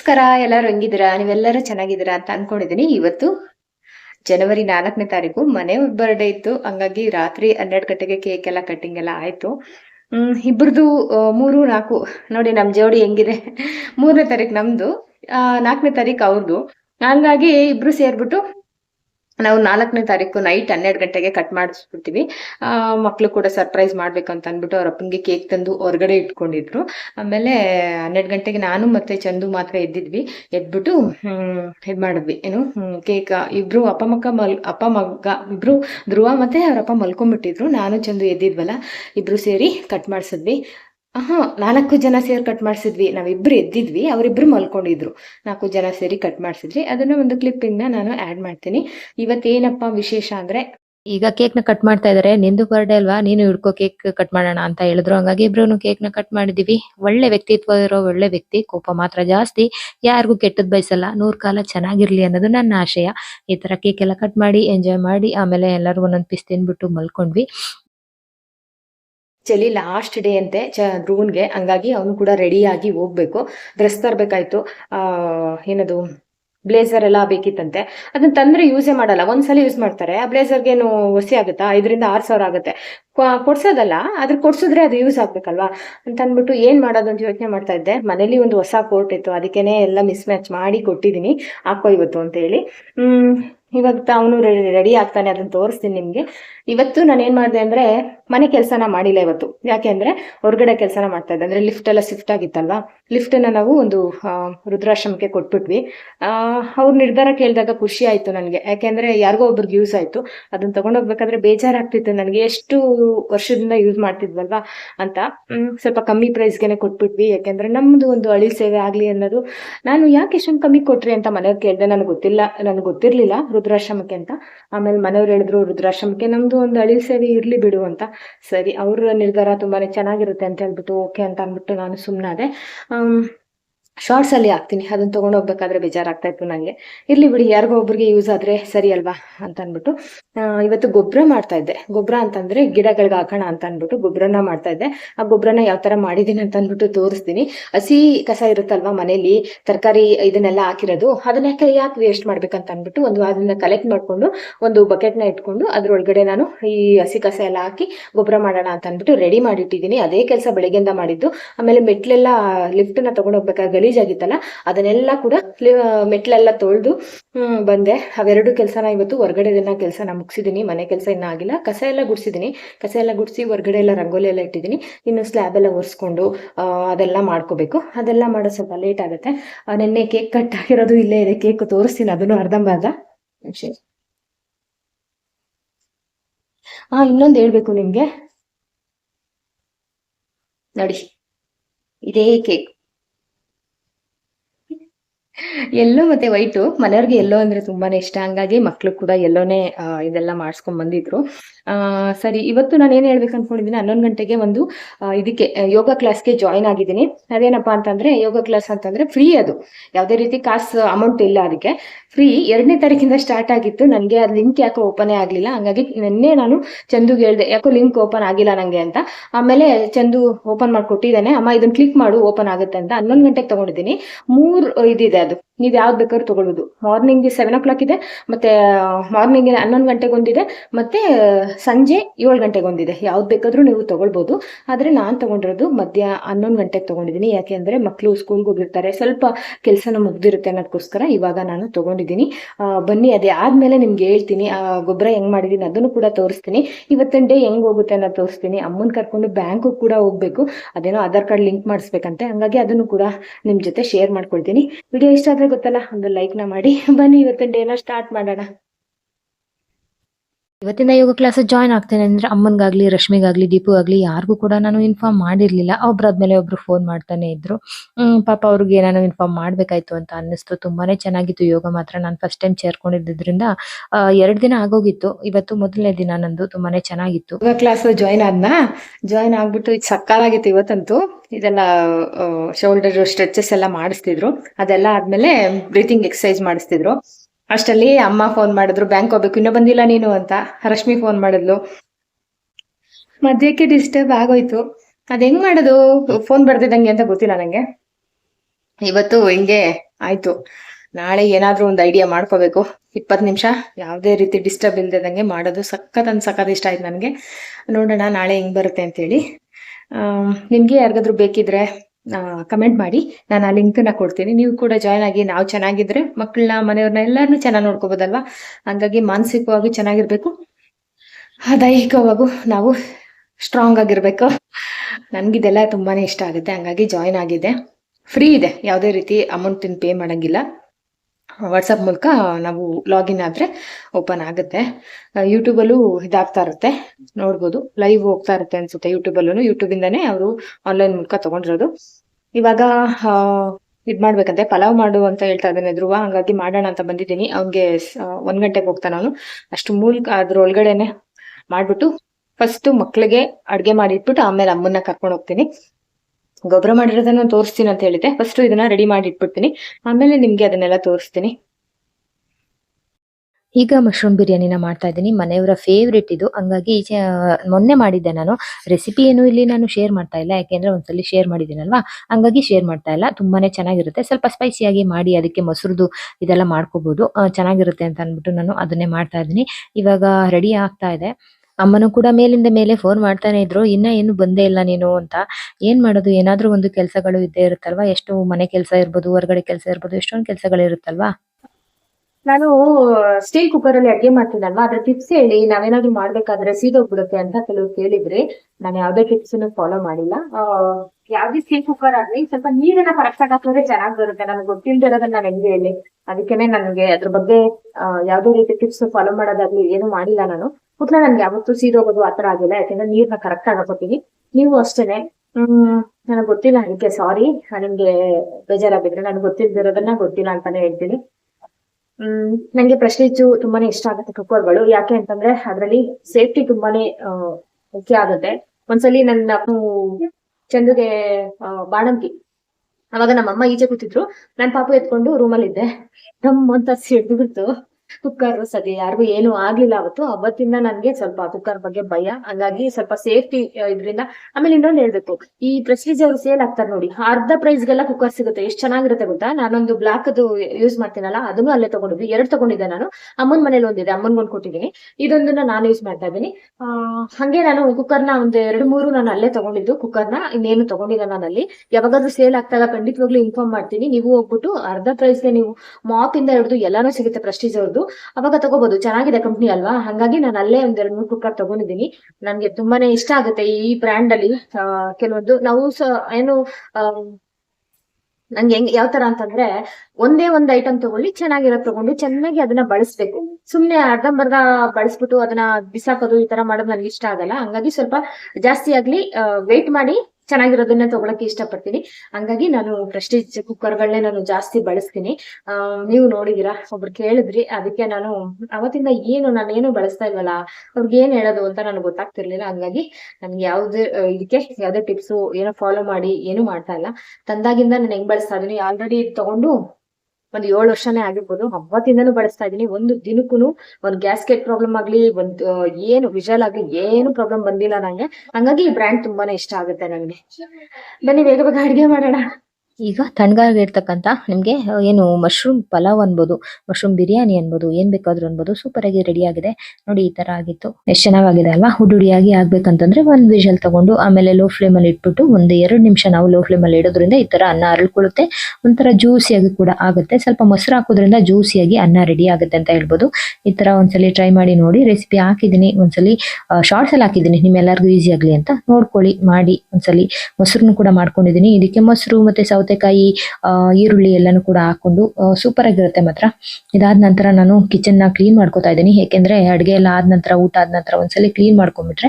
ನಮಸ್ಕಾರ, ಎಲ್ಲರೂ ಹೆಂಗಿದ್ದೀರಾ? ನೀವೆಲ್ಲರೂ ಚೆನ್ನಾಗಿದ್ದೀರಾ ಅಂತ ಅನ್ಕೊಂಡಿದ್ದೀನಿ. ಇವತ್ತು ಜನವರಿ ನಾಲ್ಕನೇ ತಾರೀಕು, ಮನೆ ಬರ್ಡೇ ಇತ್ತು. ಹಂಗಾಗಿ ರಾತ್ರಿ ಹನ್ನೆರಡು ಗಂಟೆಗೆ ಕೇಕ್ ಎಲ್ಲ ಕಟ್ಟಿಂಗ್ ಎಲ್ಲ ಆಯ್ತು. ಹ್ಮ್, ಇಬ್ರದು ಮೂರು, ನಾಲ್ಕು, ನೋಡಿ ನಮ್ ಜೋಡಿ ಹೆಂಗಿದೆ. ಮೂರನೇ ತಾರೀಕು ನಮ್ದು. ನಾಲ್ಕನೇ ತಾರೀಕು ಅವ್ರದ್ದು ಹಂಗಾಗಿ ಇಬ್ರು ಸೇರ್ಬಿಟ್ಟು ನಾವು ನಾಲ್ಕನೇ ತಾರೀಕು ನೈಟ್ ಹನ್ನೆರಡು ಗಂಟೆಗೆ ಕಟ್ ಮಾಡಿಸ್ಬಿಡ್ತೀವಿ. ಮಕ್ಕಳು ಕೂಡ ಸರ್ಪ್ರೈಸ್ ಮಾಡ್ಬೇಕು ಅಂತ ಅಂದ್ಬಿಟ್ಟು ಅವ್ರ ಅಪ್ಪನಿಗೆ ಕೇಕ್ ತಂದು ಹೊರಗಡೆ ಇಟ್ಕೊಂಡಿದ್ರು. ಆಮೇಲೆ ಹನ್ನೆರಡು ಗಂಟೆಗೆ ನಾನು ಮತ್ತೆ ಚಂದು ಮಾತ್ರ ಎದ್ದಿದ್ವಿ. ಎದ್ಬಿಟ್ಟು ಇದ್ ಮಾಡಿದ್ವಿ. ಏನು ಕೇಕ್ ಇಬ್ರು ಅಪ್ಪ ಮಕ್ಕ ಮಲ್, ಅಪ್ಪ ಮಗ, ಇಬ್ರು ಧ್ರುವ ಮತ್ತೆ ಅವ್ರ ಅಪ್ಪ ಮಲ್ಕೊಂಡ್ಬಿಟ್ಟಿದ್ರು. ನಾನು ಚಂದು ಎದ್ದಿದ್ವಲ್ಲ, ಇಬ್ರು ಸೇರಿ ಕಟ್ ಮಾಡಿಸಿದ್ವಿ. ಹಾ ನಾಲ್ಕು ಜನ ಸೇರಿ ಕಟ್ ಮಾಡಿಸಿದ್ವಿ. ನಾವಿಬ್ರು ಎದ್ದಿದ್ವಿ, ಅವರಿಬ್ರು ಮಲ್ಕೊಂಡಿದ್ರು. ನಾಲ್ಕು ಜನ ಸೇರಿ ಕಟ್ ಮಾಡಿಸಿದ್ವಿ. ಅದನ್ನ ಒಂದು ಕ್ಲಿಪ್ಪಿಂಗ್ನ ನಾನು ಆ್ಯಡ್ ಮಾಡ್ತೀನಿ. ಇವತ್ತೇನಪ್ಪ ವಿಶೇಷ ಅಂದ್ರೆ? ಈಗ ಕೇಕ್ನ ಕಟ್ ಮಾಡ್ತಾ ಇದಾರೆ. ನಿಂದು ಬರ್ಡೇ ಅಲ್ವಾ? ನೀನು ಹಿಡ್ಕೋ ಕೇಕ್ ಕಟ್ ಮಾಡೋಣ ಅಂತ ಹೇಳಿದ್ರು. ಹಂಗಾಗಿ ಇಬ್ರು ಕೇಕ್ನ ಕಟ್ ಮಾಡಿದೀವಿ. ಒಳ್ಳೆ ವ್ಯಕ್ತಿತ್ವ ಇರೋ ಒಳ್ಳೆ ವ್ಯಕ್ತಿ. ಕೋಪ ಮಾತ್ರ ಜಾಸ್ತಿ. ಯಾರಿಗೂ ಕೆಟ್ಟದ್ ಬಯಸಲ್ಲ. ನೂರ್ ಕಾಲ ಚೆನ್ನಾಗಿರ್ಲಿ ಅನ್ನೋದು ನನ್ನ ಆಶಯ. ಈ ತರ ಕೇಕ್ ಎಲ್ಲ ಕಟ್ ಮಾಡಿ ಎಂಜಾಯ್ ಮಾಡಿ, ಆಮೇಲೆ ಎಲ್ಲರೂ ಒಂದೊಂದು ಪೀಸ್ ತಿನ್ಬಿಟ್ಟು ಮಲ್ಕೊಂಡ್ವಿ. ಚಳಿ ಲಾಸ್ಟ್ ಡೇ ಅಂತೆ, ಚ ಧ್ರುವನ್ಗೆ ಹಂಗಾಗಿ ಅವನು ಕೂಡ ರೆಡಿಯಾಗಿ ಹೋಗ್ಬೇಕು. ಡ್ರೆಸ್ ತರಬೇಕಾಯ್ತು. ಆ, ಏನದು ಬ್ಲೇಸರ್ ಎಲ್ಲ ಬೇಕಿತ್ತಂತೆ. ಅದನ್ನ ತಂದ್ರೆ ಯೂಸೇ ಮಾಡಲ್ಲ. ಒಂದ್ಸಲ ಯೂಸ್ ಮಾಡ್ತಾರೆ. ಆ ಬ್ಲೇಸರ್ಗೆ ಏನು ಒಸಿ ಆಗುತ್ತಾ? ಐದರಿಂದ ಆರು ಸಾವಿರ ಆಗುತ್ತೆ. ಕೊಡ್ಸೋದಲ್ಲ, ಆದ್ರೆ ಕೊಡ್ಸಿದ್ರೆ ಅದು ಯೂಸ್ ಆಗ್ಬೇಕಲ್ವಾ? ಅಂತ ಅಂದ್ಬಿಟ್ಟು ಏನ್ ಮಾಡೋದು ಅಂತ ಯೋಚನೆ ಮಾಡ್ತಾ ಇದ್ದೆ. ಮನೇಲಿ ಒಂದು ಹೊಸ ಕೋಟ್ ಇತ್ತು. ಅದಕ್ಕೇನೆ ಎಲ್ಲ ಮಿಸ್ ಮ್ಯಾಚ್ ಮಾಡಿ ಕೊಟ್ಟಿದ್ದೀನಿ. ಹಾಕೋ ಇವತ್ತು ಅಂತ ಹೇಳಿ. ಹ್ಮ್ ಇವಾಗ ಅವನು ರೆಡಿ ಆಗ್ತಾನೆ, ಅದನ್ನ ತೋರಿಸ್ತೀನಿ ನಿಮ್ಗೆ. ಇವತ್ತು ನಾನು ಏನ್ ಮಾಡಿದೆ ಅಂದ್ರೆ, ಮನೆ ಕೆಲಸನ ಮಾಡಿಲ್ಲ ಇವತ್ತು. ಯಾಕೆ ಅಂದ್ರೆ, ಹೊರಗಡೆ ಕೆಲಸನ ಮಾಡ್ತಾ ಇದ್ದೆ. ಅಂದ್ರೆ ಲಿಫ್ಟ್ ಎಲ್ಲ ಶಿಫ್ಟ್ ಆಗಿತ್ತಲ್ವಾ? ಲಿಫ್ಟ್ ಅನ್ನ ನಾವು ಒಂದು ರುದ್ರಾಶ್ರಮಕ್ಕೆ ಕೊಟ್ಬಿಟ್ವಿ. ಅವ್ರ ನಿರ್ಧಾರ ಕೇಳಿದಾಗ ಖುಷಿ ಆಯ್ತು ನನಗೆ. ಯಾಕೆಂದ್ರೆ ಯಾರಿಗೋ ಒಬ್ರಿಗೆ ಯೂಸ್ ಆಯ್ತು. ಅದನ್ನ ತಗೊಂಡೋಗ್ಬೇಕಾದ್ರೆ ಬೇಜಾರಾಗ್ತಿತ್ತು ನನಗೆ. ಎಷ್ಟು ವರ್ಷದಿಂದ ಯೂಸ್ ಮಾಡ್ತಿದ್ವಲ್ವಾ ಅಂತ. ಸ್ವಲ್ಪ ಕಮ್ಮಿ ಪ್ರೈಸ್ಗೆನೆ ಕೊಟ್ಬಿಟ್ವಿ. ಯಾಕೆಂದ್ರೆ ನಮ್ದು ಒಂದು ಅಳಿ ಸೇವೆ ಆಗ್ಲಿ ಅನ್ನೋದು. ನಾನು ಯಾಕೆ ಎಷ್ಟೊಂದು ಕಮ್ಮಿ ಕೊಟ್ರಿ ಅಂತ ಮನೆಯವ್ರು ಕೇಳಿದೆ, ನನಗೆ ಗೊತ್ತಿಲ್ಲ, ನನಗೆ ಗೊತ್ತಿರ್ಲಿಲ್ಲ. ವೃದ್ಧಾಶ್ರಮಕ್ಕೆ ಅಂತ. ಆಮೇಲೆ ಮನೆಯವ್ರು ಹೇಳಿದ್ರು ರುದ್ರಾಶ್ರಮಕ್ಕೆ ನಮ್ದು ಒಂದು ಅಳಿಲ್ ಸೇವೆ ಇರ್ಲಿ ಬಿಡು ಅಂತ. ಸರಿ, ಅವ್ರ ನಿರ್ಧಾರ ತುಂಬಾನೇ ಚೆನ್ನಾಗಿರುತ್ತೆ ಅಂತ ಹೇಳ್ಬಿಟ್ಟು ಓಕೆ ಅಂತ ಅಂದ್ಬಿಟ್ಟು ನಾನು ಸುಮ್ಮನಾದೆ ಶಾರ್ಟ್ಸ್ ಅಲ್ಲಿ ಹಾಕ್ತೀನಿ. ಅದನ್ನ ತಗೊಂಡು ಹೋಗ್ಬೇಕಾದ್ರೆ ಬೇಜಾರಾಗ್ತಾ ಇತ್ತು ನನಗೆ ಇರ್ಲಿ ಬಿಡಿ, ಯಾರಿಗೋ ಒಬ್ರಿಗೆ ಯೂಸ್ ಆದ್ರೆ ಸರಿ ಅಲ್ವಾ ಅಂತ ಅಂದ್ಬಿಟ್ಟು ಇವತ್ತು ಗೊಬ್ಬರ ಮಾಡ್ತಾ ಇದ್ದೆ. ಗೊಬ್ಬರ ಅಂತಂದ್ರೆ ಗಿಡಗಳಿಗೆ ಹಾಕೋಣ ಅಂತ ಅಂದ್ಬಿಟ್ಟು ಗೊಬ್ಬರನ ಮಾಡ್ತಾ ಇದ್ದೆ. ಆ ಗೊಬ್ಬರನ ಯಾವ ತರ ಮಾಡಿದೀನಿ ಅಂತ ಅಂದ್ಬಿಟ್ಟು ತೋರಿಸ್ತೀನಿ. ಹಸಿ ಕಸ ಇರುತ್ತಲ್ವಾ ಮನೇಲಿ, ತರಕಾರಿ ಇದನ್ನೆಲ್ಲ ಹಾಕಿರೋದು, ಅದನ್ನ ಯಾಕೆ ವೇಸ್ಟ್ ಮಾಡ್ಬೇಕಂತ ಅಂದ್ಬಿಟ್ಟು ಒಂದು ಅದನ್ನ ಕಲೆಕ್ಟ್ ಮಾಡ್ಕೊಂಡು, ಒಂದು ಬಕೆಟ್ನ ಇಟ್ಕೊಂಡು ಅದ್ರೊಳಗಡೆ ನಾನು ಈ ಹಸಿ ಕಸ ಎಲ್ಲ ಹಾಕಿ ಗೊಬ್ಬರ ಮಾಡೋಣ ಅಂತ ಅಂದ್ಬಿಟ್ಟು ರೆಡಿ ಮಾಡಿಟ್ಟಿದ್ದೀನಿ. ಅದೇ ಕೆಲಸ ಬೆಳಗ್ಗೆಯಿಂದ ಮಾಡಿದ್ದು. ಆಮೇಲೆ ಮೆಟ್ಲೆಲ್ಲ ಲಿಫ್ಟ್ನ ತಗೊಂಡು ಹೋಗ್ಬೇಕಾದ್ರೆ ಗಲೀಜಾಗಿತ್ತಲ್ಲ ಅದನ್ನೆಲ್ಲ ಕೂಡ ಮೆಟ್ಲೆಲ್ಲ ತೊಳೆದು ಬಂದೆ. ಅವೆರಡು ಕೆಲಸನ ಇವತ್ತು ಹೊರಗಡೆದನ್ನ ನಾನು ಮುಗಿಸಿದ್ದೀನಿ ಮನೆ ಕೆಲಸ ಇನ್ನೂ ಆಗಿಲ್ಲ. ಕಸ ಎಲ್ಲ ಗುಡಿಸಿದ್ದೀನಿ ಕಸ ಎಲ್ಲ ಗುಡಿಸಿ ಹೊರಗಡೆ ಎಲ್ಲ ರಂಗೋಲಿ ಎಲ್ಲ ಇಟ್ಟಿದ್ದೀನಿ ಇನ್ನು ಸ್ಲ್ಯಾಬ್ ಎಲ್ಲ ಒರೆಸ್ಕೊಂಡು ಅದೆಲ್ಲ ಮಾಡ್ಕೋಬೇಕು. ಅದೆಲ್ಲ ಮಾಡೋ ಸ್ವಲ್ಪ ಲೇಟ್ ಆಗುತ್ತೆ. ನಿನ್ನೆ ಕೇಕ್ ಕಟ್ ಆಗಿರೋದು ಇಲ್ಲೇ ಇದೆ. ಕೇಕ್ ತೋರಿಸ್ತೀನಿ. ಅದನ್ನು ಅರ್ಧಂಬರ್ಧ ನಿಮಿಷ ಹಾ ಇನ್ನೊಂದು ಹೇಳ್ಬೇಕು ನಿಮ್ಗೆ. ನಡಿ. ಇದೇ ಕೇಕ್ ಎಲ್ಲೋ ಮತ್ತೆ ವೈಟು, ಮನೆಯವ್ರಿಗೆ ಎಲ್ಲೋ ಅಂದ್ರೆ ತುಂಬಾನೇ ಇಷ್ಟ. ಹಂಗಾಗಿ ಮಕ್ಳು ಕೂಡ ಎಲ್ಲೋನೇ ಇದೆಲ್ಲ ಮಾಡಿಸ್ಕೊಂಡ್ ಬಂದಿದ್ರು. ಸರಿ, ಇವತ್ತು ನಾನು ಏನ್ ಹೇಳ್ಬೇಕು ಅನ್ಕೊಂಡಿದ್ದೀನಿ ಹನ್ನೊಂದು ಗಂಟೆಗೆ ಒಂದು ಇದಕ್ಕೆ ಯೋಗ ಕ್ಲಾಸ್ಗೆ ಜಾಯಿನ್ ಆಗಿದ್ದೀನಿ. ಅದೇನಪ್ಪಾ ಅಂತಂದ್ರೆ, ಯೋಗ ಕ್ಲಾಸ್ ಅಂತಂದ್ರೆ ಫ್ರೀ ಅದು. ಯಾವುದೇ ರೀತಿ ಕಾಸು ಅಮೌಂಟ್ ಇಲ್ಲ ಅದಕ್ಕೆ. ಫ್ರೀ ಎರಡನೇ ತಾರೀಕಿಂದ ಸ್ಟಾರ್ಟ್ ಆಗಿತ್ತು. ನನಗೆ ಅದು ಲಿಂಕ್ ಯಾಕೋ ಓಪನೇ ಆಗಲಿಲ್ಲ. ಹಂಗಾಗಿ ನಿನ್ನೆ ನಾನು ಚಂದುಗೆ ಹೇಳ್ದೆ, ಯಾಕೋ ಲಿಂಕ್ ಓಪನ್ ಆಗಿಲ್ಲ ನಂಗೆ ಅಂತ. ಆಮೇಲೆ ಚಂದು ಓಪನ್ ಮಾಡಿ ಕೊಟ್ಟಿದ್ದಾನೆ ಅಮ್ಮ ಇದನ್ನ ಕ್ಲಿಕ್ ಮಾಡು ಓಪನ್ ಆಗುತ್ತೆ ಅಂತ. ಹನ್ನೊಂದು ಗಂಟೆಗೆ ತಗೊಂಡಿದ್ದೀನಿ. ಮೂರು ಇದಿದೆ ಅದು ನೀವು ಯಾವ್ದು ಬೇಕಾದ್ರೂ ತಗೊಳ್ಬೋದು. ಮಾರ್ನಿಂಗ್ ಸೆವೆನ್ ಓ ಕ್ಲಾಕ್ ಇದೆ, ಮತ್ತೆ ಮಾರ್ನಿಂಗ್ ಹನ್ನೊಂದು ಗಂಟೆಗೆ ಒಂದಿದೆ, ಮತ್ತೆ, ಸಂಜೆ ಏಳು ಗಂಟೆಗೊಂದಿದೆ ಯಾವ್ದು ಬೇಕಾದ್ರೂ ನೀವು ತಗೊಳ್ಬೋದು. ಆದರೆ ನಾನು ತಗೊಂಡಿರೋದು ಮಧ್ಯ ಹನ್ನೊಂದು ಗಂಟೆಗೆ ತಗೊಂಡಿದ್ದೀನಿ ಯಾಕೆ ಅಂದರೆ ಮಕ್ಕಳು ಸ್ಕೂಲ್ಗೆ ಹೋಗಿರ್ತಾರೆ. ಸ್ವಲ್ಪ ಕೆಲಸನ ಮುಗ್ದಿರುತ್ತೆ ಅನ್ನೋದಕ್ಕೋಸ್ಕರ ಇವಾಗ ನಾನು ತಗೊಂಡಿದ್ದೀನಿ ಬನ್ನಿ, ಅದೇ ಆದ್ಮೇಲೆ ನಿಮ್ಗೆ ಹೇಳ್ತೀನಿ. ಆ, ಗೊಬ್ಬರ ಹೆಂಗ್ ಮಾಡಿದ್ದೀನಿ ಅದನ್ನು ಕೂಡ ತೋರಿಸ್ತೀನಿ. ಇವತ್ತಿನ ಡೇ ಹೆಂಗ್ ಹೋಗುತ್ತೆ ಅನ್ನೋದು ತೋರಿಸ್ತೀನಿ. ಅಮ್ಮನ ಕರ್ಕೊಂಡು ಬ್ಯಾಂಕು ಕೂಡ ಹೋಗ್ಬೇಕು. ಅದೇನೋ ಆಧಾರ್ ಕಾರ್ಡ್ ಲಿಂಕ್ ಮಾಡಿಸ್ಬೇಕಂತೆ. ಹಂಗಾಗಿ ಅದನ್ನು ಕೂಡ ನಿಮ್ ಜೊತೆ ಶೇರ್ ಮಾಡ್ಕೊಳ್ತೀನಿ. ವಿಡಿಯೋ ಇಷ್ಟ ಆದ್ರೆ ಗೊತ್ತಲ್ಲ? ಒಂದು ಲೈಕ್ನ ಮಾಡಿ. ಬನ್ನಿ ಇವತ್ತಿನ ಡೇನ ಸ್ಟಾರ್ಟ್ ಮಾಡೋಣ. ಇವತ್ತಿಂದ ಯೋಗ ಕ್ಲಾಸ್ ಜಾಯ್ನ್ ಆಗ್ತೇನೆ ಅಂದ್ರೆ ಅಮ್ಮನ್ಗಾಗ್ಲಿ, ರಶ್ಮಿಗಾಗ್ಲಿ, ದೀಪುಗಾಗ್ಲಿ ಯಾರಿಗೂ ಕೂಡ ನಾನು ಇನ್ಫಾರ್ಮ್ ಮಾಡಿರ್ಲಿಲ್ಲ. ಒಬ್ರಾದ್ಮೇಲೆ ಒಬ್ರು ಫೋನ್ ಮಾಡ್ತಾನೆ ಇದ್ರು. ಪಾಪ ಅವ್ರಿಗೆ ನಾನು ಇನ್ಫಾರ್ಮ್ ಮಾಡ್ಬೇಕಾಯ್ತು ಅಂತ ಅನ್ನಿಸ್ತು. ತುಂಬಾನೇ ಚೆನ್ನಾಗಿತ್ತು ಯೋಗ ಮಾತ್ರ. ನಾನು ಫಸ್ಟ್ ಟೈಮ್ ಸೇರ್ಕೊಂಡಿದ್ದರಿಂದ ಎರಡು ದಿನ ಆಗೋಗಿತ್ತು. ಇವತ್ತು ಮೊದಲನೇ ದಿನ ನಂದು ತುಂಬಾನೇ ಚೆನ್ನಾಗಿತ್ತು. ಯೋಗ ಕ್ಲಾಸ್ ಜಾಯ್ನ್ ಆದ್ನಾ? ಜಾಯ್ನ್ ಆಗ್ಬಿಟ್ಟು ಇದು ಆಗಿತ್ತು ಇವತ್ತಂತೂ. ಇದೆಲ್ಲ ಶೋಲ್ಡರ್ ಸ್ಟ್ರೆಚಸ್ ಎಲ್ಲ ಮಾಡಿಸ್ತಿದ್ರು. ಅದೆಲ್ಲ ಆದ್ಮೇಲೆ ಬ್ರೀತಿಂಗ್ ಎಕ್ಸಸೈಸ್ ಮಾಡಿಸ್ತಿದ್ರು. ಅಷ್ಟರಲ್ಲಿ ಅಮ್ಮ ಫೋನ್ ಮಾಡಿದ್ರು, ಬ್ಯಾಂಕ್ ಹೋಗ್ಬೇಕು, ಇನ್ನೂ ಬಂದಿಲ್ಲ ನೀನು ಅಂತ ರಶ್ಮಿ ಫೋನ್ ಮಾಡಿದ್ಲು. ಮಧ್ಯಕ್ಕೆ ಡಿಸ್ಟರ್ಬ್ ಆಗೋಯ್ತು. ಅದ್ ಹೆಂಗ್ ಮಾಡೋದು? ಫೋನ್ ಬರ್ದಿದಂಗೆ ಅಂತ ಗೊತ್ತಿಲ್ಲ ನಂಗೆ. ಇವತ್ತು ಹಿಂಗೆ ಆಯ್ತು. ನಾಳೆ ಏನಾದ್ರೂ ಒಂದು ಐಡಿಯಾ ಮಾಡ್ಕೋಬೇಕು. ಇಪ್ಪತ್ತು ನಿಮಿಷ ಯಾವುದೇ ರೀತಿ ಡಿಸ್ಟರ್ಬ್ ಇಲ್ದಿದಂಗೆ ಮಾಡೋದು ಸಖತ್ ಅಂತ ಸಖತ್ ಇಷ್ಟ ಆಯ್ತು ನನಗೆ. ನೋಡೋಣ ನಾಳೆ ಹೆಂಗ್ ಬರುತ್ತೆ ಅಂತೇಳಿ. ನಿಮಗೆ ಯಾರಿಗಾದ್ರೂ ಬೇಕಿದ್ರೆ ಕಮೆಂಟ್ ಮಾಡಿ. ನಾನು ಆ ಲಿಂಕ್ನ ಕೊಡ್ತೀನಿ. ನೀವು ಕೂಡ ಜಾಯ್ನ್ ಆಗಿ, ನಾವು ಚೆನ್ನಾಗಿದ್ರೆ ಮಕ್ಕಳನ್ನ ಮನೆಯವ್ರನ್ನ ಎಲ್ಲರನ್ನೂ ಚೆನ್ನಾಗಿ ನೋಡ್ಕೋಬೋದಲ್ವಾ? ಹಂಗಾಗಿ ಮಾನಸಿಕವಾಗಿ ಚೆನ್ನಾಗಿರ್ಬೇಕು. ದೈಹಿಕವಾಗೂ ನಾವು ಸ್ಟ್ರಾಂಗ್ ಆಗಿರ್ಬೇಕು. ನನಗಿದೆಲ್ಲ ತುಂಬಾನೇ ಇಷ್ಟ ಆಗುತ್ತೆ. ಹಂಗಾಗಿ ಜಾಯ್ನ್ ಆಗಿದೆ ಫ್ರೀ ಇದೆ. ಯಾವುದೇ ರೀತಿ ಅಮೌಂಟ್ ಪೇ ಮಾಡಂಗಿಲ್ಲ. ವಾಟ್ಸಪ್ ಮೂಲಕ ನಾವು ಲಾಗಿನ್ ಆದರೆ ಓಪನ್ ಆಗುತ್ತೆ. ಯೂಟ್ಯೂಬಲ್ಲೂ ಇದಾಗ್ತಾ ಇರುತ್ತೆ. ನೋಡ್ಬೋದು ಲೈವ್ ಹೋಗ್ತಾ ಇರುತ್ತೆ ಅನ್ಸುತ್ತೆ ಯೂಟ್ಯೂಬಲ್ಲೂ ಯೂಟ್ಯೂಬಿಂದನೇ ಅವರು ಆನ್ಲೈನ್ ಮೂಲಕ ತಗೊಂಡಿರೋದು. ಇವಾಗ ಇದು ಮಾಡ್ಬೇಕಂತೆ, ಪಲಾವ್ ಮಾಡು ಅಂತ ಹೇಳ್ತಾ ಇದ್ದಾನೆ ಧ್ರುವ. ಹಂಗಾಗಿ ಮಾಡೋಣ ಅಂತ ಬಂದಿದ್ದೀನಿ. ಅವ್ನಿಗೆ ಒಂದ್ ಗಂಟೆಗೆ ಹೋಗ್ತಾನೆ ಅವನು. ಅಷ್ಟು ಮೂಲಕ, ಅದ್ರ ಒಳಗಡೆನೆ ಮಾಡ್ಬಿಟ್ಟು ಫಸ್ಟ್ ಮಕ್ಳಿಗೆ ಅಡ್ಗೆ ಮಾಡಿ ಇಟ್ಬಿಟ್ಟು ಆಮೇಲೆ ಅಮ್ಮನ್ನ ಕರ್ಕೊಂಡು ಹೋಗ್ತೀನಿ. ಗೊಬ್ಬರ ಮಾಡಿರೋದನ್ನ ತೋರಿಸ್ತೀನಿ ಅಂತ ಹೇಳಿದ್ದೆ. ಫಸ್ಟ್ ಇದನ್ನ ರೆಡಿ ಮಾಡಿ ಇಟ್ಬಿಡ್ತೀನಿ. ಆಮೇಲೆ ನಿಮ್ಗೆ ಅದನ್ನೆಲ್ಲ ತೋರಿಸ್ತೀನಿ. ಈಗ ಮಶ್ರೂಮ್ ಬಿರಿಯಾನಿನ ಮಾಡ್ತಾ ಇದ್ದೀನಿ. ಮನೆಯವರ ಫೇವ್ರೇಟ್ ಇದು. ಹಂಗಾಗಿ ಮೊನ್ನೆ ಮಾಡಿದ್ದೆ ನಾನು. ರೆಸಿಪಿ ಏನು ಇಲ್ಲಿ ನಾನು ಶೇರ್ ಮಾಡ್ತಾ ಇಲ್ಲ. ಯಾಕೆಂದ್ರೆ ಒಂದ್ಸಲಿ ಶೇರ್ ಮಾಡಿದ್ದೀನಲ್ವಾ? ಹಂಗಾಗಿ ಶೇರ್ ಮಾಡ್ತಾ ಇಲ್ಲ. ತುಂಬಾನೇ ಚೆನ್ನಾಗಿರುತ್ತೆ. ಸ್ವಲ್ಪ ಸ್ಪೈಸಿಯಾಗಿ ಮಾಡಿ ಅದಕ್ಕೆ ಮೊಸರುದು ಇದೆಲ್ಲ ಮಾಡ್ಕೋಬಹುದು ಚೆನ್ನಾಗಿರುತ್ತೆ ಅಂತ ಅಂದ್ಬಿಟ್ಟು ನಾನು ಅದನ್ನೇ ಮಾಡ್ತಾ ಇದ್ದೀನಿ. ಇವಾಗ ರೆಡಿ ಆಗ್ತಾ ಇದೆ. ಅಮ್ಮನೂ ಕೂಡ ಮೇಲಿಂದ ಮೇಲೆ ಫೋನ್ ಮಾಡ್ತಾನೆ ಇದ್ರು, ಇನ್ನ ಏನು ಬಂದೇ ಇಲ್ಲ ನೀನು ಅಂತ. ಏನ್ ಮಾಡೋದು? ಏನಾದ್ರೂ ಒಂದು ಕೆಲಸಗಳು ಇದ್ದೇ ಇರುತ್ತಲ್ವಾ? ಎಷ್ಟು ಮನೆ ಕೆಲಸ ಇರ್ಬೋದು, ಹೊರಗಡೆ ಕೆಲಸ ಇರ್ಬೋದು, ಎಷ್ಟೊಂದು ಕೆಲಸಗಳು ಇರುತ್ತಲ್ವಾ? ನಾನು ಸ್ಟೀಲ್ ಕುಕ್ಕರ್ ಅಲ್ಲಿ ಅಡ್ಗೆ ಮಾಡ್ತೀನಲ್ವಾ ಅದ್ರ ಟಿಪ್ಸ್ ಹೇಳಿ, ನಾವೇನಾದ್ರೂ ಮಾಡ್ಬೇಕಾದ್ರೆ ಸೀದೋಗ್ಬಿಡುತ್ತೆ ಅಂತ ಕೆಲವು ಕೇಳಿದ್ರಿ ನಾನು ಯಾವ್ದೇ ಟಿಪ್ಸ್ ಫಾಲೋ ಮಾಡಿಲ್ಲ. ಯಾವ್ದೇ ಸ್ಟೀಲ್ ಕುಕ್ಕರ್ ಆಗ್ಲಿ, ಸ್ವಲ್ಪ ನೀರನ್ನ ಕರೆಕ್ಟ್ ಆಗಿ ಹಾಕಿದ್ರೆ ಚೆನ್ನಾಗಿ ಬರುತ್ತೆ. ನನಗೆ ಗೊತ್ತಿಲ್ದಿರೋದನ್ನ ನಾನು ಹೆಂಗೆ ಹೇಳಿ. ಅದಕ್ಕೇನೆ ನನಗೆ ಅದ್ರ ಬಗ್ಗೆ ಯಾವ್ದೇ ರೀತಿ ಟಿಪ್ಸ್ ಫಾಲೋ ಮಾಡೋದಾಗ್ಲಿ, ಏನು ಮಾಡಿಲ್ಲ ನಾನು. ಕುಟ್ಲ ನನ್ಗೆ ಯಾವತ್ತೂ ಸೀದೋಗೋದು ಆತರ ಆಗಿಲ್ಲ ಯಾಕಂದ್ರೆ ನೀರ್ನ ಕರೆಕ್ಟ್ ಆಗಿ ನೀವು ಅಷ್ಟೇನೆ. ಹ್ಮ್ ನನಗೆ ಗೊತ್ತಿಲ್ಲ ಅದಕ್ಕೆ ಸಾರಿ ನಿಮ್ಗೆ ಬೇಜಾರಾಗಿದ್ರೆ ನನ್ಗೆ ಗೊತ್ತಿಲ್ದಿರೋದನ್ನ ಗೊತ್ತಿಲ್ಲ ಅಂತಾನೆ ಹೇಳ್ತೀನಿ. ಹ್ಮ್ ನಂಗೆ ಪ್ರಶ್ನಿಚು ತುಂಬಾನೇ ಇಷ್ಟ ಆಗುತ್ತೆ ಕುಕ್ಕರ್ಗಳು. ಯಾಕೆ ಅಂತಂದ್ರೆ ಅದ್ರಲ್ಲಿ ಸೇಫ್ಟಿ ತುಂಬಾನೇ ಆ, ಮುಖ್ಯ ಆಗುತ್ತೆ. ಒಂದ್ಸಲಿ ನನ್ನ ಚಂದುಗೆ ಆ, ಬಾಣಂತಿ. ಅವಾಗ ನಮ್ಮಮ್ಮ ಈಚೆ ಕೂತಿದ್ರು. ನನ್ ಪಾಪು ಎತ್ಕೊಂಡು ರೂಮಲ್ಲಿ ಇದ್ದೆ ನಮ್ಮ ಅಂತ ಸಿಡ್ದು ಬಿಡ್ತು ಕುಕ್ಕರ್ ಸದ್ಯ ಯಾರಿಗೂ ಏನು ಆಗ್ಲಿಲ್ಲ ಅವತ್ತು. ಅವತ್ತಿಂದ ನನ್ಗೆ ಸ್ವಲ್ಪ ಕುಕ್ಕರ್ ಬಗ್ಗೆ ಭಯ. ಹಂಗಾಗಿ ಸ್ವಲ್ಪ ಸೇಫ್ಟಿ ಇದ್ರಿಂದ ಆಮೇಲೆ ಇನ್ನೊಂದು ಹೇಳ್ಬೇಕು. ಈ ಪ್ರೆಸ್ಟೀಜ್ ಅವ್ರು ಸೇಲ್ ಆಗ್ತಾರೆ ನೋಡಿ. ಅರ್ಧ ಪ್ರೈಸ್ ಗೆಲ್ಲ ಕುಕ್ಕರ್ ಸಿಗುತ್ತೆ. ಎಷ್ಟು ಚೆನ್ನಾಗಿರುತ್ತೆ ಗೊತ್ತಾ? ನಾನೊಂದು ಬ್ಲಾಕ್ ಅದು ಯೂಸ್ ಮಾಡ್ತೀನಲ್ಲ, ಅದನ್ನು ಅಲ್ಲೇ ತಗೊಂಡಿದ್ವಿ. ಎರಡು ತಗೊಂಡಿದ್ದೆ ನಾನು. ಅಮ್ಮನ ಮನೇಲಿ ಒಂದಿದೆ. ಅಮ್ಮನ್ಗೊಂದು ಕೊಟ್ಟಿದ್ದೀನಿ. ಇದೊಂದನ್ನ ನಾನು ಯೂಸ್ ಮಾಡ್ತಾ ಇದ್ದೀನಿ. ಹಂಗೆ ನಾನು ಕುಕ್ಕರ್ನ ಒಂದ್ ಎರಡು ಮೂರು ನಾನು ಅಲ್ಲೇ ತಗೊಂಡಿದ್ದು. ಕುಕ್ಕರ್ನ ಇನ್ನೇನು ತಗೊಂಡಿಲ್ಲ ನಾನು ಅಲ್ಲಿ ಯಾವಾಗಾದ್ರೂ ಸೇಲ್ ಆಗ್ತಾಗ ಖಂಡಿತವಾಗ್ಲೂ ಇನ್ಫಾರ್ಮ್ ಮಾಡ್ತೀನಿ. ನೀವು ಹೋಗ್ಬಿಟ್ಟು ಅರ್ಧ ಪ್ರೈಸ್ಗೆ ನೀವು ಮಾಪ್ ಇಂದ ಹಿಡಿದು ಎಲ್ಲಾನು ಸಿಗುತ್ತೆ ಪ್ರೆಸ್ಟೀಜ್ ಅವ್ರದ್ದು ಅವಾಗ ತಗೋಬಹುದು ಚೆನ್ನಾಗಿದೆ ಕಂಪ್ನಿ ಅಲ್ವಾ? ಹಂಗಾಗಿ ನಾನು ಅಲ್ಲೇ ಒಂದ್ ಎರಡು ಮೂರು ಕುಕ್ಕರ್ ತಗೊಂಡಿದ್ದೀನಿ. ನನ್ಗೆ ತುಂಬಾನೇ ಇಷ್ಟ ಆಗುತ್ತೆ ಈ ಬ್ರ್ಯಾಂಡ್ ಅಲ್ಲಿ. ಕೆಲವೊಂದು ನಾವು ಏನು ನಂಗೆ ಹೆಂಗ್, ಯಾವ ತರ ಅಂತಂದ್ರೆ ಒಂದೇ ಒಂದ್ ಐಟಮ್ ತಗೊಳ್ಳಿ, ಚೆನ್ನಾಗಿರೋದ್ ತಗೊಂಡು ಚೆನ್ನಾಗಿ ಅದನ್ನ ಬಳಸ್ಬೇಕು. ಸುಮ್ನೆ ಅರ್ಧಂಬರ್ಧ ಬಳಸ್ಬಿಟ್ಟು ಅದನ್ನ ಬಿಸಾಕೋದು ಈ ತರ ಮಾಡೋದು ನನ್ಗೆ ಇಷ್ಟ ಆಗಲ್ಲ. ಹಂಗಾಗಿ ಸ್ವಲ್ಪ ಜಾಸ್ತಿ ಆಗ್ಲಿ ವೇಟ್ ಮಾಡಿ. ಚೆನ್ನಾಗಿರೋದನ್ನ ತಗೊಳಕ್ಕೆ ಇಷ್ಟಪಡ್ತೀನಿ. ಹಂಗಾಗಿ ನಾನು ಪ್ರೆಸ್ಟೀಜ್ ಕುಕ್ಕರ್ಗಳನ್ನೇ ನಾನು ಜಾಸ್ತಿ ಬಳಸ್ತೀನಿ. ನೀವು ನೋಡಿದಿರಾ, ಒಬ್ರು ಕೇಳಿದ್ರಿ, ಅದಕ್ಕೆ ನಾನು ಅವತ್ತಿಂದ ಏನು ನಾನು ಏನು ಬಳಸ್ತಾ ಇಲ್ವಲ್ಲ, ಅವ್ರಿಗೆ ಏನ್ ಹೇಳೋದು ಅಂತ ನನಗೆ ಗೊತ್ತಾಗ್ತಿರ್ಲಿಲ್ಲ. ಹಂಗಾಗಿ ನನ್ಗೆ ಯಾವ್ದೇ ಇದಕ್ಕೆ ಯಾವ್ದೇ ಟಿಪ್ಸ್ ಏನೋ ಫಾಲೋ ಮಾಡಿ, ಏನು ಮಾಡ್ತಾ ಇಲ್ಲ. ತಂದಾಗಿಂದ ನಾನು ಹೆಂಗ್ ಬಳಸ್ತಾ ಇದೀನಿ ಆಲ್ರೆಡಿ ತಗೊಂಡು ಒಂದ್ ಏಳು ವರ್ಷನೇ ಆಗಿರ್ಬೋದು. ಅವತ್ತಿಂದನೂ ಬಳಸ್ತಾ ಇದೀನಿ ಒಂದು ದಿನಕ್ಕೂ ಒಂದು ಗ್ಯಾಸ್ಕೆಟ್ ಪ್ರಾಬ್ಲಮ್ ಆಗ್ಲಿ, ಒಂದ್ ಏನು ವಿಜಲ್ ಆಗ್ಲಿ ಏನು ಪ್ರಾಬ್ಲಮ್ ಬಂದಿಲ್ಲ ನಂಗೆ. ಹಂಗಾಗಿ ಈ ಬ್ರ್ಯಾಂಡ್ ತುಂಬಾನೇ ಇಷ್ಟ ಆಗುತ್ತೆ ನನಗೆ ಬನ್ನಿ, ಬೇಗ ಬೇಗ ಅಡುಗೆ ಮಾಡೋಣ. ಈಗ ತಣ್ಣಗಾಗಿರ್ತಕ್ಕಂಥ ನಿಮಗೆ ಏನು ಮಶ್ರೂಮ್ ಪಲಾವ್ ಅನ್ಬೋದು ಮಶ್ರೂಮ್ ಬಿರಿಯಾನಿ ಅನ್ಬೋದು, ಏನ್ ಬೇಕಾದ್ರೂ ಅನ್ಬೋದು ಸೂಪರ್ ಆಗಿ ರೆಡಿ ಆಗಿದೆ. ನೋಡಿ ಈ ತರ ಆಗಿತ್ತು. ಎಷ್ಟು ಚೆನ್ನಾಗಿದೆ ಅಲ್ವಾ? ಹುಡುಡಿಯಾಗಿ ಆಗ್ಬೇಕಂತಂದ್ರೆ ಒಂದ್ ವಿಷಲ್ ತಗೊಂಡು, ಆಮೇಲೆ ಲೋ ಫ್ಲೇಮ್ ಅಲ್ಲಿ ಇಟ್ಬಿಟ್ಟು ಒಂದು ಎರಡು ನಿಮಿಷ ನಾವು ಲೋ ಫ್ಲೇಮ್ ಅಲ್ಲಿ ಇಡೋದ್ರಿಂದ ಈ ತರ ಅನ್ನ ಅರಳ್ಕೊಳ್ಳುತ್ತೆ ಒಂಥರ ಜ್ಯೂಸಿಯಾಗಿ ಕೂಡ ಆಗುತ್ತೆ. ಸ್ವಲ್ಪ ಮೊಸರು ಹಾಕೋದ್ರಿಂದ ಜ್ಯೂಸಿಯಾಗಿ ಅನ್ನ ರೆಡಿ ಆಗುತ್ತೆ ಅಂತ ಹೇಳ್ಬೋದು. ಈ ತರ ಒಂದ್ಸಲಿ ಟ್ರೈ ಮಾಡಿ ನೋಡಿ ರೆಸಿಪಿ ಹಾಕಿದ್ದೀನಿ. ಒಂದ್ಸಲಿ ಶಾರ್ಟ್ಸ್ ಅಲ್ಲಿ ಹಾಕಿದೀನಿ ನಿಮ್ಮೆಲ್ಲರಿಗೂ ಈಸಿ ಆಗ್ಲಿ ಅಂತ ನೋಡ್ಕೊಳ್ಳಿ, ಮಾಡಿ ಒಂದ್ಸಲಿ ಮೊಸರನ್ನು ಕೂಡ ಮಾಡ್ಕೊಂಡಿದ್ದೀನಿ. ಇದಕ್ಕೆ ಮೊಸರು ಮತ್ತೆ ಸೌತೆಕಾಯಿ ಈರುಳ್ಳಿ ಎಲ್ಲಾನು ಕೂಡ ಹಾಕೊಂಡು ಸೂಪರ್ ಆಗಿರುತ್ತೆ ಮಾತ್ರ. ಇದಾದ ನಂತರ ನಾನು ಕಿಚನ್ನ ಕ್ಲೀನ್ ಮಾಡ್ಕೊತಾ ಇದ್ದೀನಿ. ಯಾಕೆಂದ್ರೆ ಅಡುಗೆ ಎಲ್ಲ ಆದ ನಂತರ, ಊಟ ಆದ ನಂತರ ಒಂದ್ಸಲಿ ಕ್ಲೀನ್ ಮಾಡ್ಕೊಂಡ್ಬಿಟ್ರೆ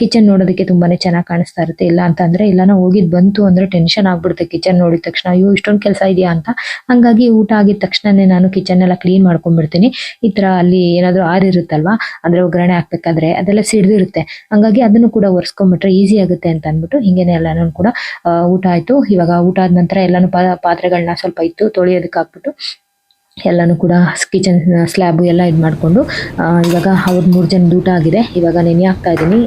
ಕಿಚನ್ ನೋಡೋದಕ್ಕೆ ತುಂಬಾನೇ ಚೆನ್ನಾಗಿ ಕಾಣಿಸ್ತಾ ಇರುತ್ತೆ. ಇಲ್ಲ ಅಂತ ಅಂದ್ರೆ ಎಲ್ಲಾನ ಹೋಗಿದ್ ಬಂತು ಅಂದ್ರೆ ಟೆನ್ಷನ್ ಆಗ್ಬಿಡುತ್ತೆ. ಕಿಚನ್ ನೋಡಿದ ತಕ್ಷಣ, ಅಯ್ಯೋ, ಇಷ್ಟೊಂದು ಕೆಲಸ ಇದೆಯಾ? ಅಂತ. ಹಂಗಾಗಿ ಊಟ ಆಗಿದ ತಕ್ಷಣನೇ ನಾನು ಕಿಚನ್ ಎಲ್ಲ ಕ್ಲೀನ್ ಮಾಡ್ಕೊಂಡ್ಬಿಡ್ತೀನಿ. ಈ ತರ ಅಲ್ಲಿ ಏನಾದ್ರು ಆರಿರುತ್ತಲ್ವಾ ಅಂದ್ರೆ ಒಗ್ಗರಣೆ ಹಾಕ್ಬೇಕಾದ್ರೆ ಅದೆಲ್ಲ ಸಿಡ್ದಿರುತ್ತೆ. ಹಂಗಾಗಿ ಅದನ್ನು ಕೂಡ ಒರೆಸ್ಕೊಂಡ್ಬಿಟ್ರೆ ಈಸಿ ಆಗುತ್ತೆ ಅಂತ ಅಂದ್ಬಿಟ್ಟು, ಹಿಂಗೇನೆ ಎಲ್ಲಾನು ಕೂಡ ಊಟ ಆಯ್ತು. ಇವಾಗ ಊಟ ಆದ ನಂತರ ಎಲ್ಲಾನು ಪಾತ್ರೆಗಳನ್ನ ಸ್ವಲ್ಪ ಇತ್ತು ತೊಳಿಯೋದಕ್ಕೆ ಹಾಕ್ಬಿಟ್ಟು ಎಲ್ಲನೂ ಕೂಡ ಕಿಚನ್ ಸ್ಲ್ಯಾಬು ಎಲ್ಲ ಇದು ಮಾಡಿಕೊಂಡು ಇವಾಗ ಅವ್ರ ಮೂರು ಜನ ಊಟ ಆಗಿದೆ. ಇವಾಗ ನೆನೆ ಹಾಕ್ತಾ ಇದ್ದೀನಿ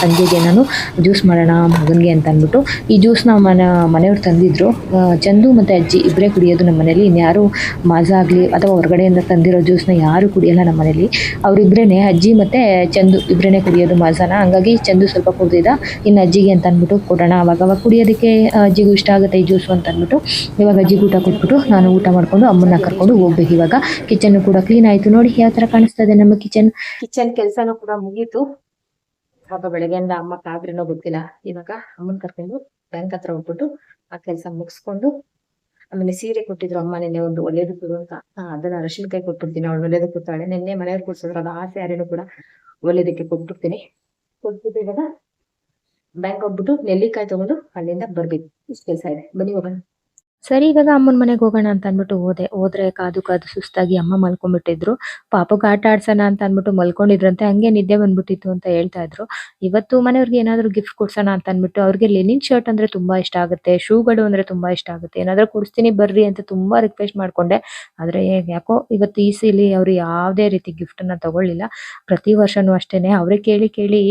ಸಂಜೆಗೆ ನಾನು ಜ್ಯೂಸ್ ಮಾಡೋಣ ಮಗನಿಗೆ ಅಂತ ಅಂದ್ಬಿಟ್ಟು, ಈ ಜ್ಯೂಸ್ನ ಮನೆ, ಮನೆಯವ್ರು ತಂದಿದ್ರು. ಚಂದು ಮತ್ತು ಅಜ್ಜಿ ಇಬ್ಬರೇ ಕುಡಿಯೋದು ನಮ್ಮ ಮನೇಲಿ. ಇನ್ಯಾರು ಮಾಜ ಆಗಲಿ ಅಥವಾ ಹೊರಗಡೆಯಿಂದ ತಂದಿರೋ ಜ್ಯೂಸ್ನ ಯಾರು ಕುಡಿಯೋಲ್ಲ ನಮ್ಮ ಮನೇಲಿ. ಅವರಿಬ್ಬರೇ ಅಜ್ಜಿ ಮತ್ತು ಚಂದು ಇಬ್ಬರೇ ಕುಡಿಯೋದು ಮಾಜಾನ. ಹಂಗಾಗಿ ಚಂದು ಸ್ವಲ್ಪ ಕುಡ್ದಿದ್ದ ಇನ್ನು ಅಜ್ಜಿಗೆ ಅಂತ ಅಂದ್ಬಿಟ್ಟು ಕೊಡೋಣ. ಅವಾಗ ಅವಾಗ ಕುಡಿಯೋದಕ್ಕೆ ಅಜ್ಜಿಗೂ ಇಷ್ಟ ಆಗುತ್ತೆ ಈ ಜ್ಯೂಸು ಅಂತ ಅಂದ್ಬಿಟ್ಟು. ಇವಾಗ ಅಜ್ಜಿಗೆ ಊಟ ಕೊಟ್ಬಿಟ್ಟು ನಾನು ಊಟ ಮಾಡಿಕೊಂಡು ಅಮ್ಮನ್ನ ಕರ್ಕೊಂಡು ಹೋಗ್ಬೇಕು. ಇವಾಗ ಕಿಚನ್ ಕೂಡ ಕ್ಲೀನ್ ಆಯ್ತು. ನೋಡಿ ಯಾವ ತರ ಕಾಣಿಸ್ತಾ ಇದೆ ನಮ್ಮ ಕಿಚನ್ ಕಿಚನ್ ಕೆಲಸನೂ ಕೂಡ ಮುಗೀತು. ಪಾಪ ಬೆಳಗ್ಗೆಯಿಂದ ಅಮ್ಮ ಕಾದ್ರೇನೋ ಗೊತ್ತಿಲ್ಲ. ಇವಾಗ ಅಮ್ಮನ್ ಕರ್ಕೊಂಡು ಬ್ಯಾಂಕ್ ಹತ್ರ ಹೋಗ್ಬಿಟ್ಟು ಆ ಕೆಲಸ ಮುಗಿಸ್ಕೊಂಡು ಆಮೇಲೆ ಸೀರೆ ಕೊಟ್ಟಿದ್ರು ಅಮ್ಮ ನಿನ್ನೆ ಒಂದು ಒಳ್ಳೇದು ಕೂಡ ಅಂತ. ಅದನ್ನ ಅದನ್ನ ಕೈ ಕೊಟ್ಬಿಡ್ತೀನಿ. ಅವಳು ಒಳ್ಳೇದಕ್ಕೆ ಕೊಡ್ತಾಳೆ. ನಿನ್ನೆ ಮನೆಯವ್ರು ಕೊಡ್ಸಿದ್ರು. ಅದು ಆ ಸ್ಯಾರಿನೂ ಕೂಡ ಒಳ್ಳೇದಕ್ಕೆ ಕೊಟ್ಬಿಡ್ತೀನಿ. ಕೊಟ್ಬಿಟ್ಟು ಇವಾಗ ಬ್ಯಾಂಕ್ ಹೋಗ್ಬಿಟ್ಟು ನೆಲ್ಲಿಕಾಯಿ ತಗೊಂಡು ಅಲ್ಲಿಂದ ಬರ್ಬೇಕು. ಇಷ್ಟು ಕೆಲಸ ಇದೆ. ಬನ್ನಿ ಹೋಗೋಣ. ಸರಿ, ಇವಾಗ ಅಮ್ಮನ ಮನೆಗೆ ಹೋಗೋಣ ಅಂತ ಅಂದ್ಬಿಟ್ಟು ಹೋದೆ. ಹೋದ್ರೆ ಕಾದು ಕಾದು ಸುಸ್ತಾಗಿ ಅಮ್ಮ ಮಲ್ಕೊಂಡ್ಬಿಟ್ಟಿದ್ರು. ಪಾಪಕ್ಕೆ ಆಟ ಆಡ್ಸೋಣ ಅಂತ ಅಂದ್ಬಿಟ್ಟು ಮಲ್ಕೊಂಡಿದ್ರಂತೆ. ಹಂಗೆ ನಿದ್ದೆ ಬಂದ್ಬಿಟ್ಟಿತ್ತು ಅಂತ ಹೇಳ್ತಾ ಇದ್ರು. ಇವತ್ತು ಮನೆಯವ್ರಿಗೆ ಏನಾದ್ರು ಗಿಫ್ಟ್ ಕೊಡ್ಸೋಣ ಅಂತ ಅಂದ್ಬಿಟ್ಟು ಅವ್ರಿಗೆ ಲೆನಿನ್ ಶರ್ಟ್ ಅಂದ್ರೆ ತುಂಬಾ ಇಷ್ಟ ಆಗುತ್ತೆ. ಶೂಗಳು ಅಂದ್ರೆ ತುಂಬಾ ಇಷ್ಟ ಆಗುತ್ತೆ. ಏನಾದ್ರು ಕೊಡಿಸ್ತೀನಿ ಬರ್ರಿ ಅಂತ ತುಂಬಾ ರಿಕ್ವೆಸ್ಟ್ ಮಾಡ್ಕೊಂಡೆ. ಆದ್ರೆ ಯಾಕೋ ಇವತ್ತು ಈ ಸೀಲಿ ಅವ್ರು ಯಾವುದೇ ರೀತಿ ಗಿಫ್ಟ್ ಅನ್ನ ತಗೊಳ್ಳಿಲ್ಲ. ಪ್ರತಿ ವರ್ಷನೂ ಅಷ್ಟೇನೆ. ಅವರೇ ಕೇಳಿ ಕೇಳಿ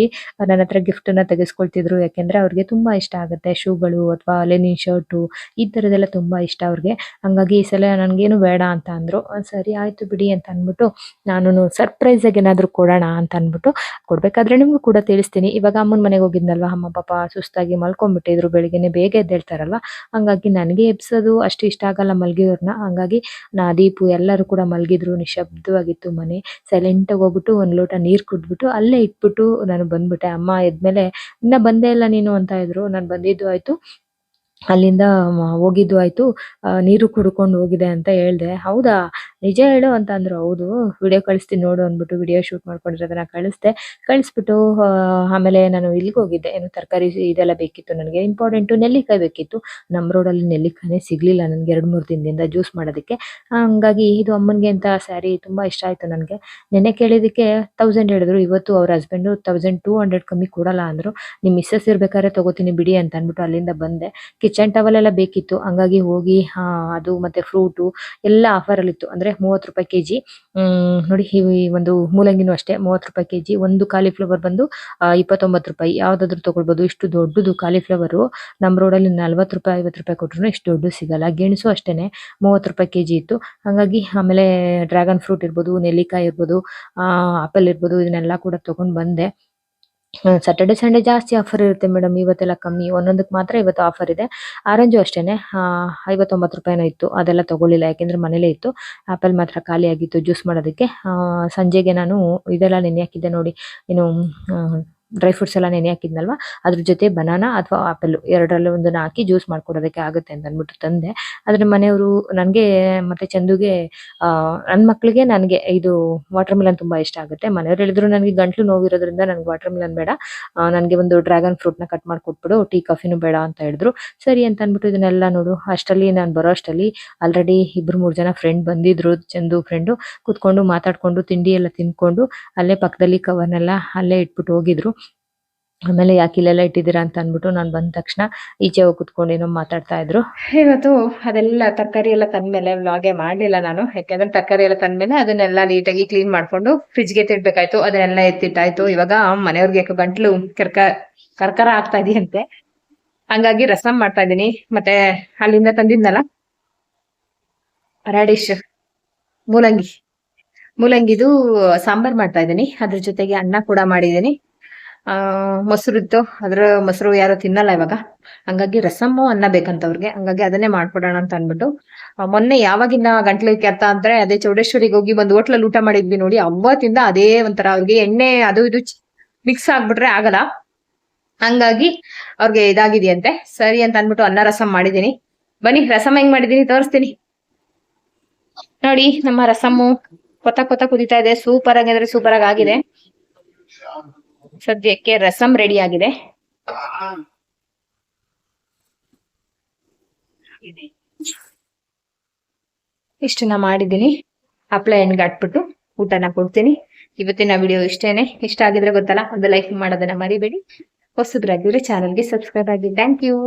ನನ್ನ ಹತ್ರ ಗಿಫ್ಟ್ ಅನ್ನ ತೆಗೆಸ್ಕೊಳ್ತಿದ್ರು. ಯಾಕೆಂದ್ರೆ ಅವ್ರಿಗೆ ತುಂಬಾ ಇಷ್ಟ ಆಗುತ್ತೆ. ಶೂಗಳು ಅಥವಾ ಲೆನಿನ್ ಶರ್ಟು ಈ ತರದೆಲ್ಲ ತುಂಬಾ ಇಷ್ಟ ಅವ್ರಿಗೆ. ಹಂಗಾಗಿ ಈ ಸಲ ನನ್ಗೇನು ಬೇಡ ಅಂತ ಅಂದ್ರು. ಸರಿ ಆಯ್ತು ಬಿಡಿ ಅಂತ ಅಂದ್ಬಿಟ್ಟು ನಾನು ಸರ್ಪ್ರೈಸ್ ಆಗಿ ಏನಾದ್ರು ಕೊಡೋಣ ಅಂತ ಅಂದ್ಬಿಟ್ಟು ಕೊಡ್ಬೇಕಾದ್ರೆ ನಿಮ್ಗೂ ಕೂಡ ತಿಳಿಸ್ತೀನಿ. ಇವಾಗ ಅಮ್ಮನ ಮನೆಗೆ ಹೋಗಿದ್ನಲ್ವಾ? ಅಮ್ಮ, ಪಾಪ ಸುಸ್ತಾಗಿ ಮಲ್ಕೊಂಡ್ಬಿಟ್ಟಿದ್ರು ಬೆಳಿಗ್ಗೆನೆ ಬೇಗ ಎದ್ದೇಳ್ತಾರಲ್ವಾ? ಹಂಗಾಗಿ ನನಗೆ ಎಬ್ಸೋದು ಅಷ್ಟು ಇಷ್ಟ ಆಗಲ್ಲ ಮಲ್ಗಿರೋರ್ನ ಹಂಗಾಗಿ ನಾ, ದೀಪು ಎಲ್ಲರೂ ಕೂಡ ಮಲ್ಗಿದ್ರು ನಿಶಬ್ದವಾಗಿತ್ತು ಮನೆ. ಸೈಲೆಂಟ್ ಆಗಿ ಹೋಗ್ಬಿಟ್ಟು ಒಂದು ಲೋಟ ನೀರು ಕುಡ್ಬಿಟ್ಟು ಅಲ್ಲೇ ಇಟ್ಬಿಟ್ಟು ನಾನು ಬಂದ್ಬಿಟ್ಟೆ. ಅಮ್ಮ ಎದ್ಮೇಲೆ, ಇನ್ನ ಬಂದೇ ಇಲ್ಲ ನೀನು ಅಂತ ಇದ್ರು. ನಾನು ಬಂದಿದ್ದು ಆಯ್ತು. ಅಲ್ಲಿಂದ ಹೋಗಿದ್ದು ಆಯ್ತು. ನೀರು ಕುಡ್ಕೊಂಡು ಹೋಗಿದೆ ಅಂತ ಹೇಳ್ದೆ. ಹೌದಾ? ನಿಜ ಹೇಳು ಅಂತ ಅಂದ್ರು, ಹೌದು ವಿಡಿಯೋ ಕಳಿಸ್ತೀನಿ ನೋಡು ಅಂದ್ಬಿಟ್ಟು ವಿಡಿಯೋ ಶೂಟ್ ಮಾಡ್ಕೊಂಡಿರೋದನ್ನ ಕಳಿಸ್ದೆ. ಕಳಿಸ್ಬಿಟ್ಟು ಆಮೇಲೆ ನಾನು ಇಲ್ಲಿಗೆ ಹೋಗಿದ್ದೆ. ಏನು ತರಕಾರಿ ಇದೆಲ್ಲ ಬೇಕಿತ್ತು, ನನಗೆ ಇಂಪಾರ್ಟೆಂಟು ನೆಲ್ಲಿಕಾಯಿ ಬೇಕಿತ್ತು. ನಮ್ಮ ರೋಡಲ್ಲಿ ನೆಲ್ಲಿಕಾಯಿನೇ ಸಿಗಲಿಲ್ಲ ನನಗೆ ಎರಡು, ಮೂರು ದಿನದಿಂದ ಜ್ಯೂಸ್ ಮಾಡೋದಕ್ಕೆ. ಹಂಗಾಗಿ ಇದು ಅಮ್ಮನಿಗೆ ಅಂತ ಸ್ಯಾರಿ ತುಂಬ ಇಷ್ಟ ಆಯಿತು ನನಗೆ. ನೆನೆ ಕೇಳಿದಕ್ಕೆ ತೌಸಂಡ್ ಹೇಳಿದ್ರು, ಇವತ್ತು ಅವ್ರ ಹಸ್ಬೆಂಡು ತೌಸಂಡ್ ಟೂ ಹಂಡ್ರೆಡ್ ಕಮ್ಮಿ ಕೊಡಲ್ಲ ಅಂದರು. ನಿಮ್ಮ ಮಿಸ್ಸಸ್ ಇರ್ಬೇಕಾದ್ರೆ ತೊಗೋತೀನಿ ಬಿಡಿ ಅಂತ ಅಂದ್ಬಿಟ್ಟು ಅಲ್ಲಿಂದ ಬಂದೆ. ಕಿಚನ್ ಟವಲ್ ಎಲ್ಲ ಬೇಕಿತ್ತು, ಹಂಗಾಗಿ ಹೋಗಿ ಅದು ಮತ್ತೆ ಫ್ರೂಟು ಎಲ್ಲ ಆಫರಲ್ಲಿತ್ತು ಅಂದರೆ ಅಂದ್ರೆ ಮೂವತ್ತು ರೂಪಾಯಿ ಕೆಜಿ. ನೋಡಿ ಈ ಒಂದು ಮೂಲಂಗಿನೂ ಅಷ್ಟೇ, ಮೂವತ್ತು ರೂಪಾಯಿ ಕೆಜಿ. ಒಂದು ಕಾಲಿಫ್ಲವರ್ ಬಂದು ಇಪ್ಪತ್ತೊಂಬತ್ತು ರೂಪಾಯಿ. ಯಾವ್ದಾದ್ರು ತಗೊಳ್ಬೋದು. ಇಷ್ಟು ದೊಡ್ಡದು ಕಾಲಿಫ್ಲವರು ನಮ್ಮ ರೋಡಲ್ಲಿ ನಲ್ವತ್ತು ರೂಪಾಯಿ, ಐವತ್ತು ರೂಪಾಯಿ ಕೊಟ್ರು ಇಷ್ಟು ದೊಡ್ಡ ಸಿಗಲ್ಲ. ಗೆಣಸು ಅಷ್ಟೇನೆ, ಮೂವತ್ತು ರೂಪಾಯಿ ಕೆಜಿ ಇತ್ತು. ಹಂಗಾಗಿ ಆಮೇಲೆ ಡ್ರ್ಯಾಗನ್ ಫ್ರೂಟ್ ಇರ್ಬೋದು, ನೆಲ್ಲಿಕಾಯಿ ಇರ್ಬೋದು ಆಪಲ್ ಇರ್ಬೋದು, ಇದನ್ನೆಲ್ಲ ಕೂಡ ತಗೊಂಡ್ ಬಂದೆ. ಸ್ಯಾಟರ್ಡೆ ಸಂಡೇ ಜಾಸ್ತಿ ಆಫರ್ ಇರುತ್ತೆ ಮೇಡಮ್ ಇವತ್ತೆಲ್ಲ ಕಮ್ಮಿ. ಒಂದೊಂದಕ್ಕೆ ಮಾತ್ರ ಇವತ್ತು ಆಫರ್ ಇದೆ. ಆರೆಂಜು ಅಷ್ಟೇ ಐವತ್ತೊಂಬತ್ತು ರೂಪಾಯಿನೋ ಇತ್ತು. ಅದೆಲ್ಲ ತಗೊಳ್ಳಿಲ್ಲ. ಯಾಕೆಂದ್ರೆ ಮನೇಲೇ ಇತ್ತು. ಆಪಲ್ ಮಾತ್ರ ಖಾಲಿಯಾಗಿತ್ತು ಜ್ಯೂಸ್ ಮಾಡೋದಕ್ಕೆ. ಸಂಜೆಗೆ ನಾನು ಇದೆಲ್ಲ ನೆನೆ ಹಾಕಿದ್ದೆ ನೋಡಿ ಏನು ಡ್ರೈ ಫ್ರೂಟ್ಸ್ ಎಲ್ಲ ನೆನೆ ಹಾಕಿದ್ನಲ್ವಾ? ಅದ್ರ ಜೊತೆ ಬನಾನಾ ಅಥವಾ ಆಪಲ್ ಎರಡರಲ್ಲೂ ಒಂದನ್ನ ಹಾಕಿ ಜ್ಯೂಸ್ ಮಾಡ್ಕೊಡೋದಕ್ಕೆ ಆಗುತ್ತೆ ಅಂತ ಅಂದ್ಬಿಟ್ಟು ತಂದೆ. ಆದ್ರೆ ಮನೆಯವರು ನನಗೆ ಮತ್ತೆ ಚಂದುಗೆ ನನ್ನ ಮಕ್ಕಳಿಗೆ ನನಗೆ ಇದು ವಾಟರ್ ಮಿಲನ್ ತುಂಬಾ ಇಷ್ಟ ಆಗುತ್ತೆ. ಮನೆಯವ್ರು ಹೇಳಿದ್ರು ನನಗೆ ಗಂಟ್ಲು ನೋವಿರೋದ್ರಿಂದ ನನಗೆ ವಾಟರ್ ಮಿಲನ್ ಬೇಡ ನನಗೆ ಒಂದು ಡ್ರ್ಯಾಗನ್ ಫ್ರೂಟ್ನ ಕಟ್ ಮಾಡಿ ಕೊಟ್ಬಿಡು ಟೀ ಕಾಫಿನೂ ಬೇಡ ಅಂತ ಹೇಳಿದ್ರು. ಸರಿ ಅಂತ ಅಂದ್ಬಿಟ್ಟು ಇದನ್ನೆಲ್ಲ ನೋಡು. ಅಷ್ಟರಲ್ಲಿ ನಾನು ಬರೋ ಅಷ್ಟರಲ್ಲಿ ಆಲ್ರೆಡಿ ಇಬ್ರು ಮೂರು ಜನ ಫ್ರೆಂಡ್ ಬಂದಿದ್ರು, ಚಂದು ಫ್ರೆಂಡು ಕೂತ್ಕೊಂಡು ಮಾತಾಡ್ಕೊಂಡು ತಿಂಡಿ ಎಲ್ಲ ತಿನ್ಕೊಂಡು ಅಲ್ಲೇ ಪಕ್ಕದಲ್ಲಿ ಕವರ್ನೆಲ್ಲ ಅಲ್ಲೇ ಇಟ್ಬಿಟ್ಟು ಹೋಗಿದ್ರು. ಆಮೇಲೆ ಯಾಕೆ ಇಲ್ಲೆಲ್ಲ ಇಟ್ಟಿದ್ದೀರಾ ಅಂತ ಅಂದ್ಬಿಟ್ಟು ನಾನು ಬಂದ ತಕ್ಷಣ ಈಚೆ ಹೋಗಿ ಕುತ್ಕೊಂಡು ಏನೋ ಮಾತಾಡ್ತಾ ಇದ್ರು. ಇವತ್ತು ಅದೆಲ್ಲ ತರಕಾರಿ ಎಲ್ಲ ತಂದ್ಮೇಲೆ ವ್ಲಾಗೆ ಮಾಡಲಿಲ್ಲ ನಾನು. ಯಾಕೆಂದ್ರೆ ತರಕಾರಿ ಎಲ್ಲ ತಂದ್ಮೇಲೆ ಅದನ್ನೆಲ್ಲ ನೀಟಾಗಿ ಕ್ಲೀನ್ ಮಾಡ್ಕೊಂಡು ಫ್ರಿಜ್ಗೆ ತಿಡ್ಬೇಕಾಯ್ತು ಅದನ್ನೆಲ್ಲ ಎತ್ತಿಟ್ಟಾಯ್ತು. ಇವಾಗ ಮನೆಯವ್ರಿಗೆ ಗಂಟ್ಲು ಕರ್ಕ, ಕರ್ಕರ ಆಗ್ತಾ ಇದೆಯಂತೆ. ಹಂಗಾಗಿ ರಸಂ ಮಾಡ್ತಾ ಇದ್ದೀನಿ. ಮತ್ತೆ ಅಲ್ಲಿಂದ ತಂದಿದ್ನಲ್ಲ? ರಾಡಿಶ್ ಮೂಲಂಗಿ. ಮೂಲಂಗಿದು ಸಾಂಬಾರ್ ಮಾಡ್ತಾ ಇದ್ದೀನಿ. ಅದ್ರ ಜೊತೆಗೆ ಅನ್ನ ಕೂಡ ಮಾಡಿದ್ದೀನಿ. ಆ, ಮೊಸರು ಇತ್ತು. ಅದ್ರ ಮೊಸರು ಯಾರು ತಿನ್ನಲ್ಲ ಇವಾಗ. ಹಂಗಾಗಿ ರಸಮ್ಮು ಅನ್ನ ಬೇಕಂತ ಅವ್ರಿಗೆ ಹಂಗಾಗಿ ಅದನ್ನೇ ಮಾಡ್ಕೊಡೋಣ ಅಂತ ಅನ್ಬಿಟ್ಟು ಮೊನ್ನೆ ಯಾವಾಗಿನ ಗಂಟ್ಲು ಕೆತ್ತ ಅಂದ್ರೆ ಅದೇ ಚೌಡೇಶ್ವರಿಗೆ ಹೋಗಿ ಒಂದು ಹೋಟ್ಲಲ್ಲಿ ಊಟ ಮಾಡಿದ್ವಿ ನೋಡಿ, ಅವತ್ತಿಂದ ಅದೇ ಒಂಥರ ಅವ್ರಿಗೆ ಎಣ್ಣೆ ಅದು ಇದು ಮಿಕ್ಸ್ ಆಗ್ಬಿಟ್ರೆ ಆಗಲ್ಲ. ಹಂಗಾಗಿ ಅವ್ರಿಗೆ ಇದಾಗಿದೆಯಂತೆ. ಸರಿ ಅಂತ ಅನ್ಬಿಟ್ಟು ಅನ್ನ ರಸಂ ಮಾಡಿದೀನಿ ಬನ್ನಿ ರಸಂ ಹೆಂಗ್ ಮಾಡಿದೀನಿ ತೋರಿಸ್ತೀನಿ. ನೋಡಿ, ನಮ್ಮ ರಸಮ್ಮು ಕೊತ್ತ ಕೊತ್ತ ಕುದಿತಾ ಇದೆ. ಸೂಪರ್ ಆಗಿ ಅಂದ್ರೆ ಸೂಪರ್ ಆಗಿ ಆಗಿದೆ. ಸದ್ಯಕ್ಕೆ ರಸಂ ರೆಡಿ ಆಗಿದೆ. ಇಷ್ಟನ್ನ ಮಾಡಿದ್ದೀನಿ. ಹಪ್ಳ ಎಣ್ಗಾಟ್ಬಿಟ್ಟು ಊಟನ ಕೊಡ್ತೀನಿ. ಇವತ್ತಿನ ವಿಡಿಯೋ ಇಷ್ಟೇನೆ. ಇಷ್ಟ ಆಗಿದ್ರೆ ಗೊತ್ತಲ್ಲ, ಒಂದು ಲೈಕ್ ಮಾಡೋದನ್ನ ಮರಿಬೇಡಿ. ಹೊಸಬ್ರಾಗಿದ್ರೆ ಚಾನಲ್ಗೆ ಸಬ್ಸ್ಕ್ರೈಬ್ ಆಗಿ. Thank you